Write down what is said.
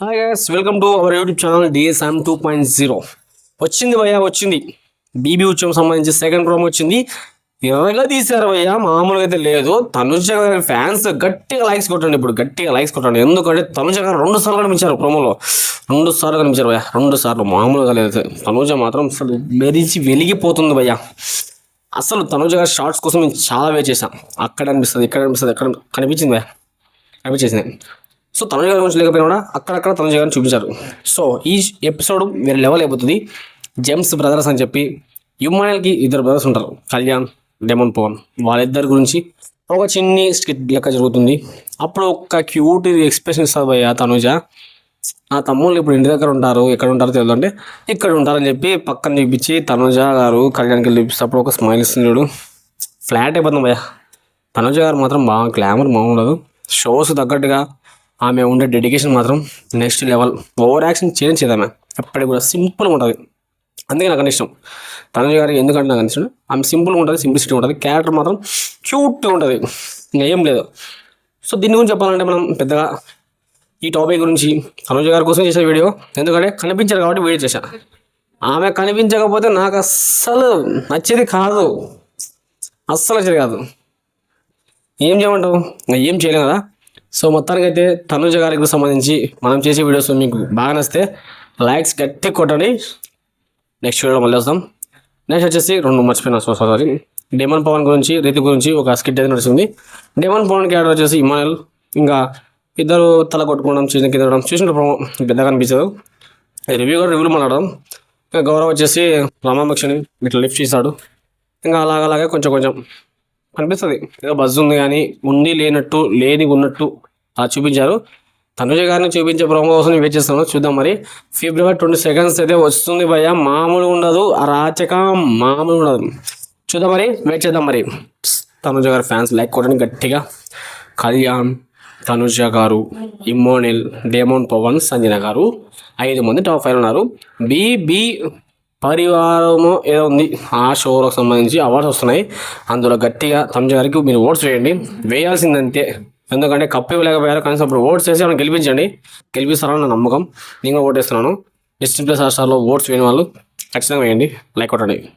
Hi guys welcome to our YouTube channel DSM two point zero వచ్చింది భయ్యా వచ్చింది. BB ఉత్సవం సంబంధించి సెకండ్ క్రోమ్ వచ్చింది. ఎర్రగా తీశారు భయ్యా? మామూలుగా అయితే లేదు. తనుజ గారి ఫ్యాన్స్ గట్టిగా లైక్స్ కొట్టండి ఇప్పుడు గట్టిగా లైక్స్ కొట్టండి. ఎందుకంటే తనుజ గారు రెండు సార్లు కనిపించారు ప్రోమోలో రెండు సార్లు కనిపించారు భయ్యా రెండు సార్లు. మామూలుగా లేదు. తనుజ మాత్రం అసలు మెరిచి వెలిగిపోతుంది భయ్యా. అసలు తనుజ గారి షార్ట్స్ కోసం నేను చాలా వెయిట్ చేశాను అక్కడ అనిపిస్తుంది ఇక్కడ అనిపిస్తుంది ఎక్కడ కనిపించింది భయ్యా. కనిపించేసింది. సో తనుజ గారి గురించి లేకపోయినా కూడా అక్కడక్కడ తనుజ గారిని చూపించారు. సో ఈ ఎపిసోడ్ వేరే లెవెల్ అయిపోతుంది. జేమ్స్ బ్రదర్స్ అని చెప్పి యుమ్మాయిల్కి ఇద్దరు బ్రదర్స్ ఉంటారు. కళ్యాణ్ డెమన్ పవన్. వాళ్ళిద్దరి గురించి ఒక చిన్ని స్కిట్ లెక్క జరుగుతుంది. అప్పుడు ఒక క్యూట్ ఎక్స్ప్రెషన్ ఇస్తుంది భయ్య తనుజ. నా తమ్ముళ్ళు ఇప్పుడు ఇంటి దగ్గర ఉంటారు. ఎక్కడ ఉంటారో తెలియదు అంటే ఇక్కడ ఉంటారని చెప్పి పక్కన చూపించి తనుజ గారు కళ్యాణ్కి చూపిస్తే అప్పుడు ఒక స్మైల్ ఇస్తుంది చూడు. ఫ్లాట్ అయిపోతుంది భయ్య. తనుజ గారు మాత్రం బాగా గ్లామర్ బాగుండదు షోస్ తగ్గట్టుగా ఆమె ఉండే డెడికేషన్ మాత్రం next level over action change చేయదు అప్పటికి ఎప్పటికి కూడా సింపుల్గా ఉంటుంది. అందుకే నాకు ఇష్టం. తనుజ గారు ఎందుకంటే నాకు ఇష్టం? ఆమె సింపుల్గా ఉంటుంది సింప్లిసిటీ ఉంటుంది. క్యారెక్టర్ మాత్రం క్యూట్గా ఉంటుంది. ఇంకా ఏం లేదు. సో దీని గురించి చెప్పాలంటే మనం పెద్దగా ఈ టాపిక్ గురించి తనుజ గారి కోసం చేసే వీడియో ఎందుకంటే కనిపించారు కాబట్టి వీడియో చేశాను ఆమె కనిపించకపోతే నాకు అస్సలు నచ్చేది కాదు. అస్సలు నచ్చేది కాదు. ఏం చేయమంటావు? ఇంకా ఏం చేయలేం కదా? సో మొత్తానికి అయితే తనుజ గారికి సంబంధించి మనం చేసే వీడియోస్ మీకు బాగా నచ్చితే లైక్స్ గట్టి కొట్టండి. నెక్స్ట్ వీడియో మళ్ళీ వస్తాం. నెక్స్ట్ వచ్చేసి రెండు మర్చిపోయిన సో సారీ డేమన్ పవన్ గురించి రీతి గురించి ఒక స్కిట్ అయితే నడిచింది. డేమన్ పవన్ క్యారెక్టర్ వచ్చేసి ఇమానుయల్. ఇంకా ఇద్దరు తల కొట్టుకోవడం చిన్న కింద చూసినప్పుడు పెద్దగా అనిపించదు. రివ్యూ కూడా రివ్యూలు మాట్లాడడం ఇంకా గౌరవ్ వచ్చేసి రామాభక్షని ఇట్లా లిఫ్ట్ చేశాడు. ఇంకా అలాగలాగే కొంచెం కొంచెం అనిపిస్తుంది ఏదో బజ్ ఉంది కానీ ఉండి లేనట్టు లేని ఉన్నట్టు చూపించారు. తనుజ గారిని చూపించే ప్రోమో కోసం వెయిట్ చేస్తున్నాను. చూద్దాం మరి. ఫిబ్రవరి ట్వంటీ సెకండ్స్ అయితే వస్తుంది భయ మామూలు ఉండదు. అరాచకం మామూలు ఉండదు. చూద్దాం మరి. వెయిట్ చేద్దాం మరి. తనుజ గారి ఫ్యాన్స్ లైక్ కొట్టండి గట్టిగా కళ్యాణ్ తనుజ గారు ఇమ్మోనిల్ డేమోన్ పవన్ సంజన గారు ఐదు మంది టాప్ ఫైవ్ ఉన్నారు. బీబీ పరివారము ఏదో ఉంది. ఆ షోలకు సంబంధించి అవార్డ్స్ వస్తున్నాయి. అందులో గట్టిగా తమిళ గారికి మీరు ఓట్స్ వేయండి. వేయాల్సిందంతే. ఎందుకంటే కప్పు ఇవ్వలేకపోయారు. కనీసం ఇప్పుడు ఓట్స్ వేసి వాళ్ళని గెలిపించండి. గెలిపిస్తారని నా నమ్మకం. నేను కూడా ఓటేస్తున్నాను. డిస్ట్రిక్ట్ ప్లస్ హాస్టార్లో ఓట్స్ వేయని వాళ్ళు ఖచ్చితంగా వేయండి. లైక్ కొట్టండి.